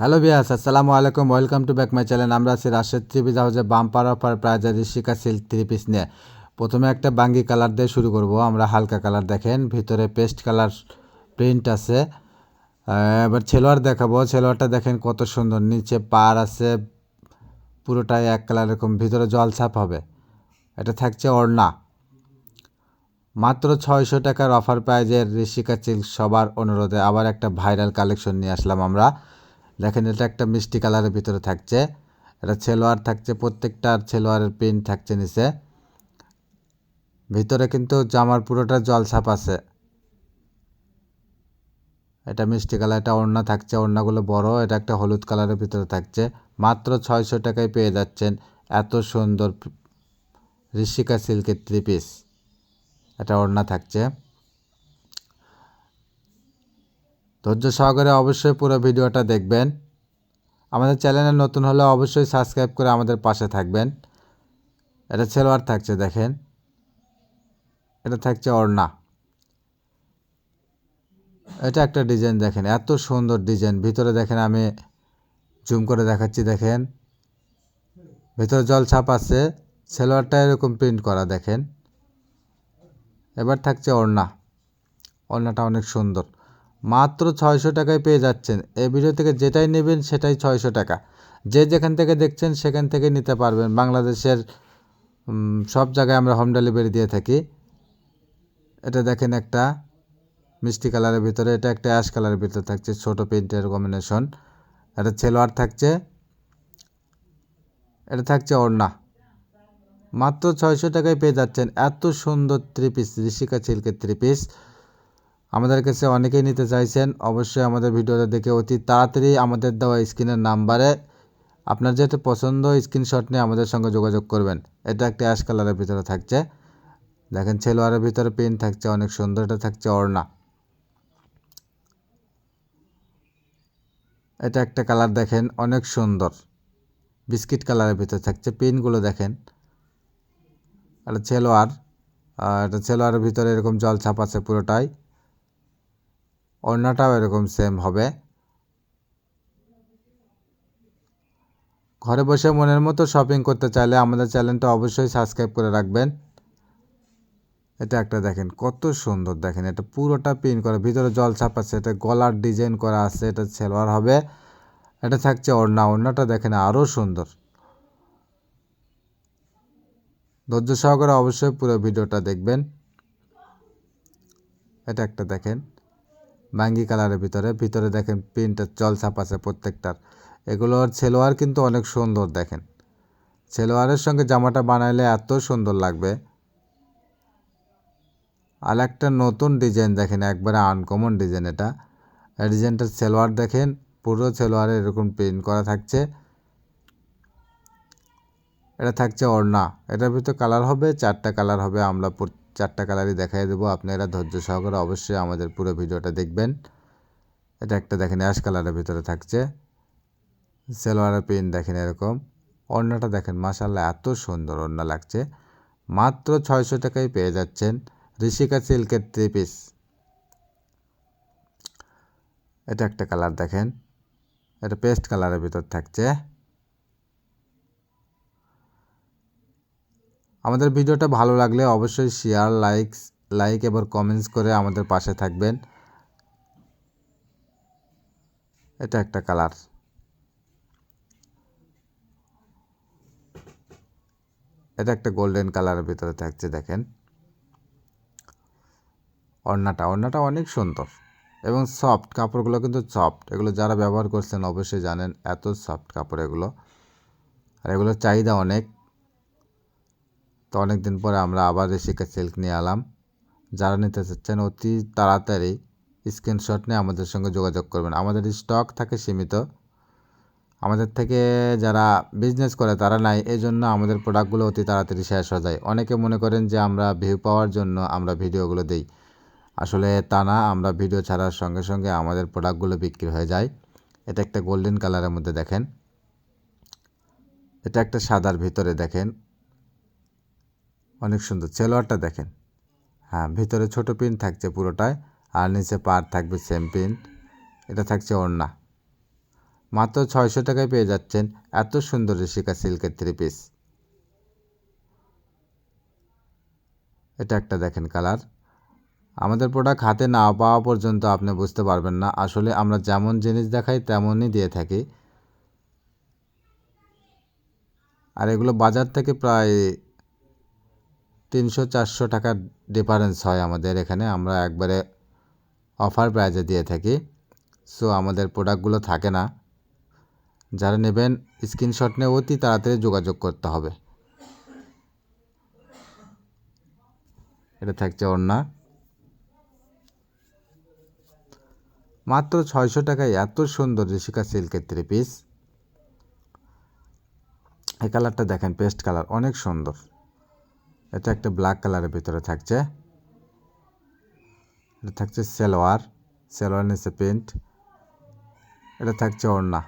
Hello বিয়াস আসসালামু আলাইকুম। Welcome to back my channel আমরা আছি রাশেদ থ্রি পিস হাউসে বাম্পার অফার প্রাইজের ঋষিকা সিল্ক থ্রি পিস নিয়ে। প্রথমে একটা বাঙ্গি কালার দিয়ে শুরু করব। আমরা হালকা কালার দেখেন, ভিতরে পেস্ট কালার প্রিন্ট আছে। এবার ছেলোয়ার দেখাবো। ছেলোয়ারটা দেখেন কত সুন্দর। নিচে পার আছে, পুরোটাই এক কালার এরকম। ভিতরে জল ছাপ হবে। এটা থাকছে ওড়না। মাত্র ছয়শো টাকার অফার প্রাইজের ঋষিকা সিল্ক সবার অনুরোধে আবার একটা ভাইরাল কালেকশন নিয়ে আসলাম আমরা। দেখেন, এটা একটা মিষ্টি কালারের ভিতরে থাকছে। এটা ছেলোয়ার থাকছে প্রত্যেকটার ছেলোয়ারের প্রিন্ট থাকছে নিচে। ভিতরে কিন্তু জামার পুরোটা জল ছাপ আছে। এটা মিষ্টি কালার, এটা ওড়না থাকছে, ওড়নাগুলো বড়, এটা একটা হলুদ কালারের ভিতরে থাকছে। মাত্র ছয়শো টাকায় পেয়ে যাচ্ছেন এত সুন্দর ঋষিকা সিল্কের থ্রি পিস। এটা ওড়না থাকছে। ধৈর্য সহকারে অবশ্যই পুরো ভিডিওটা দেখবেন। আমাদের চ্যানেলে নতুন হলে অবশ্যই সাবস্ক্রাইব করে আমাদের পাশে থাকবেন। এটা সেলোয়ার থাকছে, দেখেন। এটা থাকছে ওড়না। এটা একটা ডিজাইন, দেখেন। এত সুন্দর ডিজাইন। ভিতরে, দেখেন, আমি জুম করে দেখাচ্ছি, দেখেন। ভিতরে জল ছাপ আছে। সেলোয়ারটা এরকম প্রিন্ট করা, দেখেন। এবার থাকছে ওড়না। ওড়নাটা অনেক সুন্দর। মাত্র ছয়শো টাকায় পেয়ে যাচ্ছেন। এই ভিডিও থেকে যেটাই নেবেন সেটাই ছয়শো টাকা। যে যেখান থেকে দেখছেন সেখান থেকে নিতে পারবেন। বাংলাদেশের সব জায়গায় আমরা হোম ডেলিভারি দিয়ে থাকি। এটা দেখেন একটা মিষ্টি কালারের ভিতরে, এটা একটা অ্যাশ কালারের ভিতরে থাকছে, ছোট প্রিন্টের কম্বিনেশন এটা ছেলোয়ার থাকছে। এটা থাকছে ওড়না। মাত্র ছয়শো টাকায় পেয়ে যাচ্ছেন। এত সুন্দর থ্রি পিস ঋষিকা সিল্কের থ্রি পিস আমাদের কাছে অনেকেই নিতে চাইছেন, অবশ্যই আমাদের ভিডিওটা দেখে অতি তাড়াতাড়ি আমাদের দেওয়া স্ক্রিনের নাম্বারে আপনার যেটা পছন্দ, স্ক্রিনশট নিয়ে আমাদের সঙ্গে যোগাযোগ করবেন। এটা একটা অ্যাশ কালারের ভিতরে থাকছে। দেখেন ছেলোয়ারের ভিতরে পেন থাকছে, অনেক সুন্দর এটা থাকছে ওড়না। এটা একটা কালার দেখেন, অনেক সুন্দর। বিস্কিট কালারের ভিতরে থাকছে পেনগুলো দেখেন। এটা ছেলোয়ার এটা ছেলোয়ারের ভিতরে এরকম জল ছাপ আছে পুরোটাই। ওড়নাটাও এরকম সেম হবে। ঘরে বসে মনের মতো শপিং করতে চাইলে আমাদের চ্যানেলটা অবশ্যই সাবস্ক্রাইব করে রাখবেন। এটা একটা দেখেন, কত সুন্দর দেখেন, এটা পুরোটা পিন করা, ভিতরে জল ছাপ আছে, এটা গলার ডিজাইন করা আছে, এটা সেলোয়ার হবে, এটা থাকছে ওড়না, ওড়নাটা দেখেন আরও সুন্দর। ধৈর্য সহকারে অবশ্যই পুরো ভিডিওটা দেখবেন। এটা একটা দেখেন। বাঙ্গি কালারের ভিতরে। ভিতরে দেখেন প্রিন্টের জল ছাপ আছে প্রত্যেকটার। এগুলোর ছেলোয়ার কিন্তু অনেক সুন্দর দেখেন। ছেলোয়ারের সঙ্গে জামাটা বানাইলে এত সুন্দর লাগবে। আর একটা নতুন ডিজাইন দেখেন, একবারে আনকমন ডিজাইন এটা। ডিজাইনটার সেলোয়ার দেখেন, পুরো সেলোয়ারে এরকম প্রিন্ট করা থাকছে। এটা থাকছে ওড়না। এটার ভিতরে কালার হবে, চারটা কালার হবে, আমরা চারটা কালারই দেখাই দেবো। আপনারা ধৈর্য সহকারে অবশ্যই আমাদের পুরো ভিডিওটা দেখবেন। এটা একটা দেখেন অ্যাশ কালারের ভিতরে থাকছে। সেলোয়ারের প্রিন্ট দেখেন এরকম। ওড়নাটা দেখেন মাসাল্লাহ এত সুন্দর ওড়না লাগছে। মাত্র ছয়শো টাকায় পেয়ে যাচ্ছেন ঋষিকা সিল্কের থ্রি পিস এটা একটা কালার দেখেন। এটা পেস্ট কালারের ভিতর থাকছে। আমাদের ভিডিওটা ভালো লাগলে অবশ্যই শেয়ার লাইকস লাইক এবার কমেন্টস করে আমাদের পাশে থাকবেন। এটা একটা কালার এটা একটা গোল্ডেন কালারের ভিতরে থাকছে, দেখেন। ওড়নাটা ওড়নাটা অনেক সুন্দর এবং সফট কাপড়গুলো কিন্তু সফট এগুলো যারা ব্যবহার করছেন অবশ্যই জানেন এত সফট কাপড় এগুলো। আর এগুলোর চাহিদা অনেক। তো অনেক দিন পরে আমরা আবার রেশিকা সিল্ক নিয়ে এলাম। যারা নিতে চাচ্ছেন অতি তাড়াতাড়ি স্ক্রিনশট নিয়ে আমাদের সঙ্গে যোগাযোগ করবেন। আমাদের স্টক থাকে সীমিত। আমাদের থেকে যারা বিজনেস করে তারা নাই এই জন্য আমাদের প্রোডাক্টগুলো অতি তাড়াতাড়ি শেষ হয়ে যায়। অনেকে মনে করেন যে আমরা ভিউ পাওয়ার জন্য আমরা ভিডিওগুলো দিই। আসলে তা না, আমরা ভিডিও ছাড়ার সঙ্গে সঙ্গে আমাদের প্রোডাক্টগুলো বিক্রি হয়ে যায়। এটা একটা গোল্ডেন কালারের মধ্যে দেখেন। এটা একটা সাদার ভিতরে দেখেন। অনেক সুন্দর। সেলোয়ারটা দেখেন। হ্যাঁ ভিতরে ছোট পিন থাকছে পুরোটায় আর নিচে পার থাকবে সেম পিন এটা থাকছে ওড়না। মাত্র ছয়শো টাকায় পেয়ে যাচ্ছেন এত সুন্দর ঋষিকা সিল্কের থ্রি পিস এটা একটা দেখেন কালার আমাদের প্রোডাক্ট হাতে না পাওয়া পর্যন্ত আপনি বুঝতে পারবেন না। আসলে আমরা যেমন জিনিস দেখাই, তেমনই দিয়ে থাকি। আর এগুলো বাজার থেকে প্রায় তিনশো চারশো টাকার ডিফারেন্স হয় আমাদের এখানে। আমরা একবারে অফার প্রাইজে দিয়ে থাকি। সো আমাদের প্রোডাক্টগুলো থাকে না। যারা নেবেন স্ক্রিনশট নিয়ে অতি তাড়াতাড়ি যোগাযোগ করতে হবে। এটা থাকছে ওড়না। মাত্র ছয়শো টাকায় এত সুন্দর ঋষিকা সিল্কের থ্রি পিস এই কালারটা দেখেন পেস্ট কালার অনেক সুন্দর। এটা একটা ব্ল্যাক কালারের ভিতরে থাকছে। এটা থাকছে সেলোয়ার সেলোয়ার নিচে প্রিন্ট এটা থাকছে ওড়না।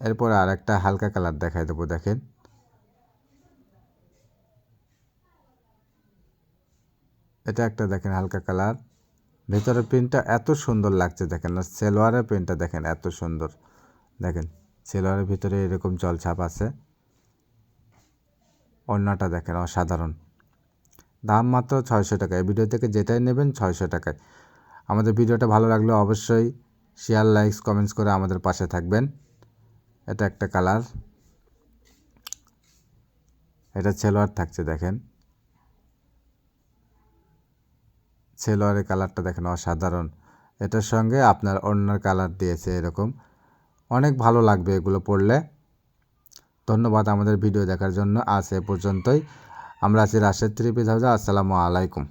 এরপরে আর একটা হালকা কালার দেখাই দেবো, দেখেন। এটা একটা দেখেন হালকা কালার ভেতরের প্রিন্টটা এত সুন্দর লাগছে, দেখেন, আর সেলোয়ারের প্রিন্টটা দেখেন এত সুন্দর। দেখেন সেলোয়ারের ভিতরে এরকম জলছাপ আছে। অন্যটা দেখেন, অসাধারণ। দাম মাত্র ছয়শো টাকা। এই ভিডিও থেকে যেটাই নেবেন ছয়শো টাকায়। আমাদের ভিডিওটা ভালো লাগলে অবশ্যই শেয়ার লাইকস কমেন্টস করে আমাদের পাশে থাকবেন। এটা একটা কালার এটা সেলোয়ার থাকছে, দেখেন। সেলোয়ারের কালারটা দেখেন, অসাধারণ। এটার সঙ্গে আপনার অন্যার কালার দিয়েছে এরকম। অনেক ভালো লাগবে এগুলো পড়লে। ধন্যবাদ আমাদের ভিডিও দেখার জন্য। আজ এ পর্যন্তই। আমরা আছি রাশেদ ত্রিপি হাউজা আসসালামু আলাইকুম।